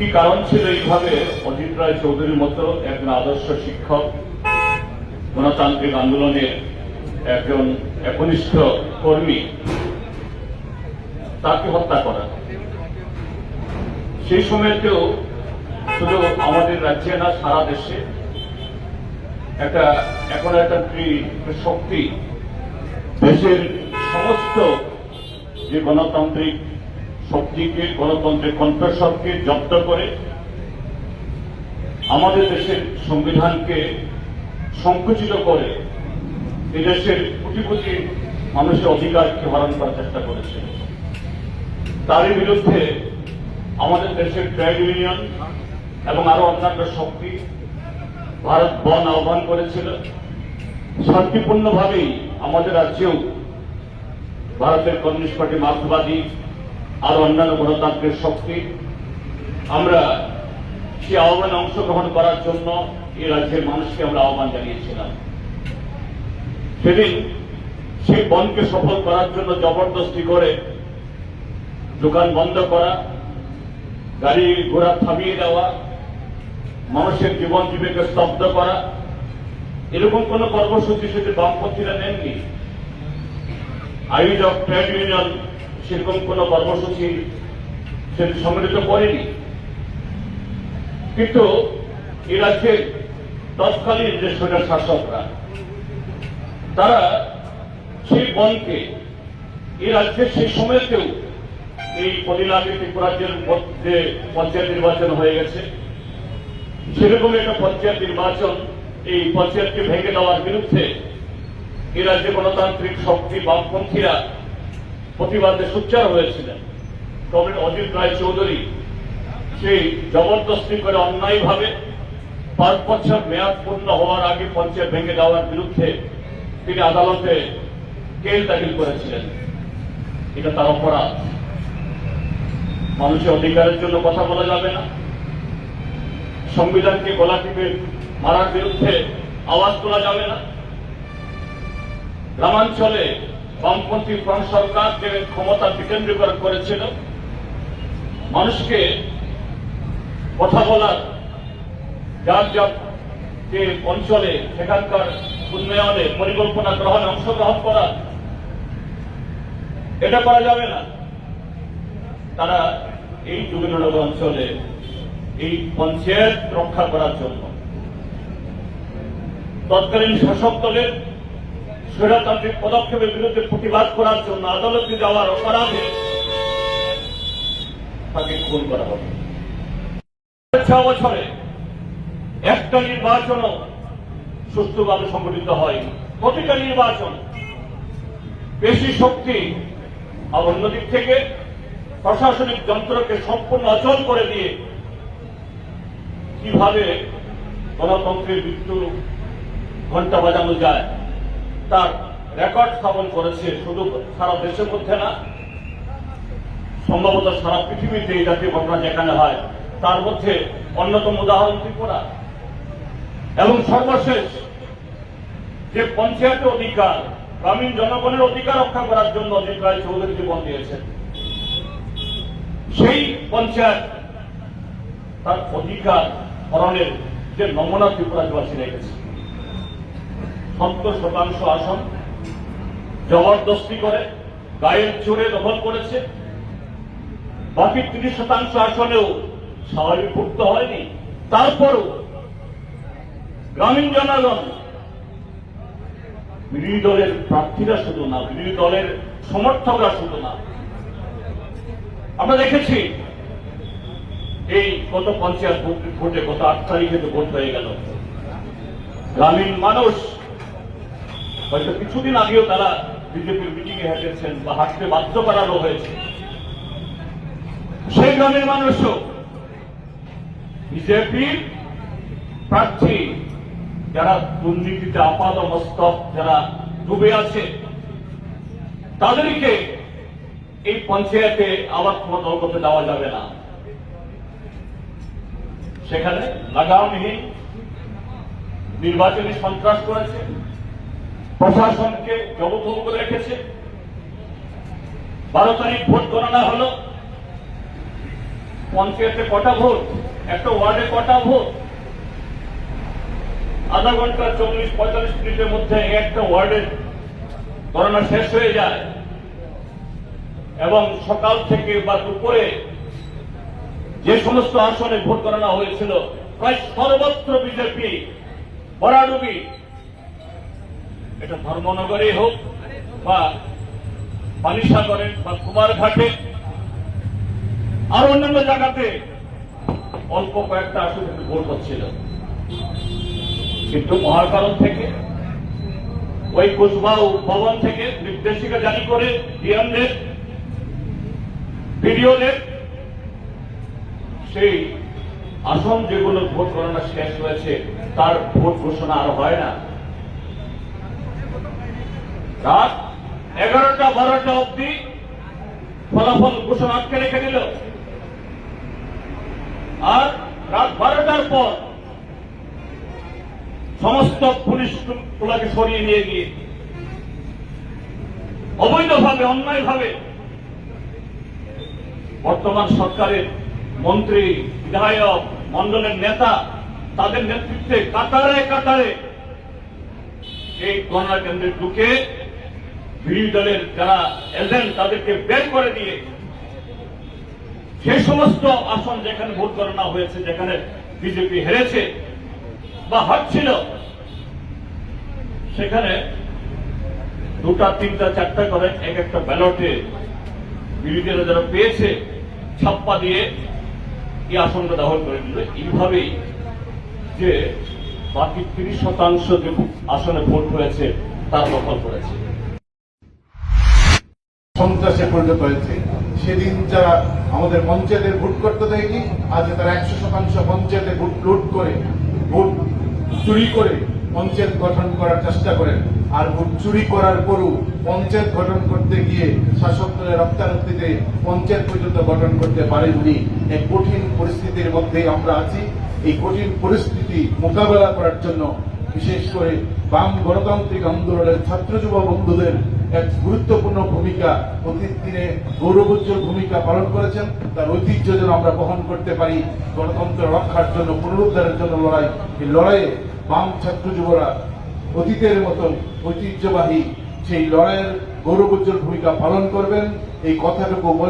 কি কারণ ছিল এইভাবে অজিত রায় চৌধুরীর মতো একজন আদর্শ শিক্ষক, গণতান্ত্রিক আন্দোলনের একজন একনিষ্ঠ কর্মী, তাকে হত্যা করা? সেই সময়তেও শুধু আমাদের রাজ্যে না, সারা দেশে একটা, এখন একটা শক্তি, দেশের সমস্ত যে গণতান্ত্রিক শক্তিকে, গণতন্ত্রের কণ্ঠস্বরকে জব্দ করে আমাদের দেশের সংবিধানকে সংকুচিত করে এই দেশের কোটি কোটি মানুষের অধিকারকে হরণ করার চেষ্টা করেছে। তারই বিরুদ্ধে আমাদের দেশের ট্রেড ইউনিয়ন এবং আরও অন্যান্য শক্তি ভারত বন আহ্বান করেছিল। শান্তিপূর্ণভাবেই আমাদের রাজ্যেও ভারতের কমিউনিস্ট পার্টি মার্ক্সবাদী আর অন্যান্য গণতান্ত্রিক শক্তি। আমরা সেই আহ্বানে অংশগ্রহণ করার জন্য এই রাজ্যের মানুষকে আমরা আহ্বান জানিয়েছিলাম। সেদিন সেই বনকে সফল করার জন্য জবরদস্তি করে দোকান বন্ধ করা, গাড়ি ঘোড়া থামিয়ে দেওয়া, মানুষের জীবন জীবিকা স্তব্ধ করা, এরকম কোন কর্মসূচি সেটি বামপন্থীরা নেননি। অফ ট্রেড ইউনিয়ন সেরকম কোন কর্মসূচি সম্মিলিত করেনি। কিন্তু এ রাজ্যের তৎকালীন যে সোনার শাসকরা, তারা সেই বনকে, এই রাজ্যের সেই সময়তেও এই পদিনাকে ত্রিপুরাজ্যের যে পঞ্চায়েত নির্বাচন হয়ে গেছে সেরকম একটা পঞ্চায়েত নির্বাচন এই পঞ্চায়েতকে ভেঙে দেওয়ার বিরুদ্ধে এই রাজ্যে গণতান্ত্রিক শক্তি বামপন্থীরা প্রতিবাদে সোচ্চার হয়েছিলেন। কমরেড অজিত রায় চৌধুরী সেই জবরদস্তি করে অন্যায়ভাবে পাঁচ বছর মেয়াদ পূর্ণ হওয়ার আগে পঞ্চায়েত ভেঙে দেওয়ার বিরুদ্ধে তিনি আদালতে কেল দাখিল করেছিলেন। এটা তার অপরাধ। মানুষের অধিকারের জন্য কথা বলা যাবে না। সংবিধানকে গলা টিপে মারার বিরুদ্ধে আওয়াজ তোলা যাবে না। গ্রামাঞ্চলে বামপন্থী ফ্রন্ট সরকার যে ক্ষমতা বিকেন্দ্রীকরণ করেছিল। মানুষকে কথা বলার যার যার যে অঞ্চলে সেখানকার উন্নয়নে পরিকল্পনা গ্রহণে অংশগ্রহণ করা, এটা করা যাবে না। তারা এই যোগীনগর অঞ্চলে এই পঞ্চায়েত রক্ষা করার জন্য তৎকালীন শাসক দলের স্বৈরতান্ত্রিক পদক্ষেপের বিরুদ্ধে প্রতিবাদ করার জন্য আদালতে যাওয়ার অপরাধে তাকে খুন করা হবে। ছ বছরে একটা নির্বাচনও সুস্থভাবে সংগঠিত হয়। প্রতিটা নির্বাচন বেশি শক্তি আর অন্যদিক থেকে প্রশাসনিক যন্ত্রকে সম্পূর্ণ অচল করে দিয়ে কীভাবে গণতন্ত্রের মৃত্যু ঘণ্টা বাজানো যায় তার রেকর্ড স্থাপন করেছে শুধু সারা দেশের মধ্যে না, সম্ভবত সারা পৃথিবীতে এই জাতীয় ঘটনা যেখানে হয়, তার মধ্যে অন্যতম উদাহরণ ত্রিপুরা। এবং সর্বশেষ যে পঞ্চায়েতের অধিকার, গ্রামীণ জনগণের অধিকার রক্ষা করার জন্য অজিত রায় চৌধুরী জীবন দিয়েছেন। সেই পঞ্চায়েত তার অধিকার হরণের যে নমুনা ত্রিপুরাবাসী রেখেছে। সত্তর শতাংশ আসন জবরদস্তি করে গায়ের জোরে দখল করেছে। বাকি তিরিশ শতাংশ আসনেও স্বাভাবিক ভুক্ত হয়নি। তারপরও গ্রামীণ জনগণ বিরোধী দলের প্রার্থীরা শুধু না, বিরোধী দলের সমর্থকরা শুধু না। আমরা দেখেছি এই গত পঞ্চায়েত ভোটে গত আট তারিখে তো ভোট হয়ে গেল। গ্রামীণ মানুষ হয়তো কিছুদিন আগেও তারা বিজেপির মিটিংয়ে হেঁটেছেন বা হাঁটতে বাধ্য করানো হয়েছে। সেই গ্রামের মানুষও বিজেপির প্রার্থী, যারা দুর্নীতিতে আপাদ মস্তক যারা ডুবে আছে, তাদেরকে এই পঞ্চায়েতে আবার দল করতে দেওয়া যাবে না। সেখানে লাগামহীন নির্বাচনী সন্ত্রাস করেছে। প্রশাসনকে জবতব করে রেখেছে। বারো তারিখ ভোট গণনা হলো। পঞ্চায়েতে কটা ভোট? একটা ওয়ার্ডে কটা ভোট? আধা ঘণ্টা, চল্লিশ, পঁয়তাল্লিশ মিনিটের মধ্যে একটা ওয়ার্ডের গণনা শেষ হয়ে যায়। এবং সকাল থেকে বা দুপুরে যে সমস্ত আসনে ভোট গণনা হয়েছিল, প্রায় সর্বত্র বিজেপি, বরাডুবি এটা ধর্মনগরে হোক বা পানিসাগরে বা কুমারঘাটে, আর অন্যান্য জায়গাতে অল্প কয়েকটা আসনে কিন্তু ভোট হচ্ছিল। কিন্তু মহাকারণ থেকে, ওই কুচবাউ ভবন থেকে নির্দেশিকা জারি করে ডিএমদের পিরিয়ডের সেই আসন যেগুলো ভোট গণনা শেষ হয়েছে, তার ভোট ঘোষণা আর হয় না। রাত এগারোটা বারোটা অবধি ফলাফল ঘোষণা আটকে রেখে দিল। আর রাত বারোটার পর সমস্ত পুলিশ গুলাকে সরিয়ে নিয়ে গিয়ে অবৈধভাবে, অন্যায়ভাবে বর্তমান সরকারের মন্ত্রী, বিধায়ক মন্ডলের নেতা তাদের নেতৃত্বে কাতারে কাতারে এই গণনা কেন্দ্রে ঢুকে বিরোধী দলের যারা এজেন্ট, তাদেরকে বের করে দিয়ে সেই সমস্ত আসন যেখানে ভোট গণনা হয়েছে, যেখানে বিজেপি হেরেছে বা হারছিল, সেখানে দুটা, তিনটা, চারটা করে এক একটা ব্যালটে বিরোধীরা যারা পেয়েছে, ছাপ্পা দিয়ে এই আসনটা দখল করে নিল। এইভাবেই যে বাকি তিরিশ শতাংশ যে আসনে ভোট হয়েছে, তার দখল করেছে। সন্ত্রাসে পরিণত হয়েছে। সেদিন যারা আমাদের পঞ্চায়েতের ভোট করতে দেয়নি, আজ তারা একশো শতাংশ পঞ্চায়েতে ভোট লুট করে, ভোট চুরি করে পঞ্চায়েত গঠন করার চেষ্টা করেন। আর ভোট চুরি করার পরও পঞ্চায়েত গঠন করতে গিয়ে শাসক দলের রক্তারক্তিতে পঞ্চায়েত পর্যন্ত গঠন করতে পারেননি। এক কঠিন পরিস্থিতির মধ্যে আমরা আছি। এই কঠিন পরিস্থিতি মোকাবেলা করার জন্য বিশেষ করে বাম গণতান্ত্রিক আন্দোলনের ছাত্র যুব বন্ধুদের এক গুরুত্বপূর্ণ ভূমিকা অতীত দিনে গৌরবোজ্জ্বল ভূমিকা পালন করেছেন। তার ঐতিহ্য যেন আমরা বহন করতে পারি, গণতন্ত্র রক্ষার জন্য, পুনরুদ্ধারের জন্য লড়াই। এই লড়াইয়ে বাম ছাত্র যুবরা অতীতের মতন ঐতিহ্যবাহী সেই লড়াইয়ের গৌরবোজ্জ্বল ভূমিকা পালন করবেন। এই কথাটুকু বলে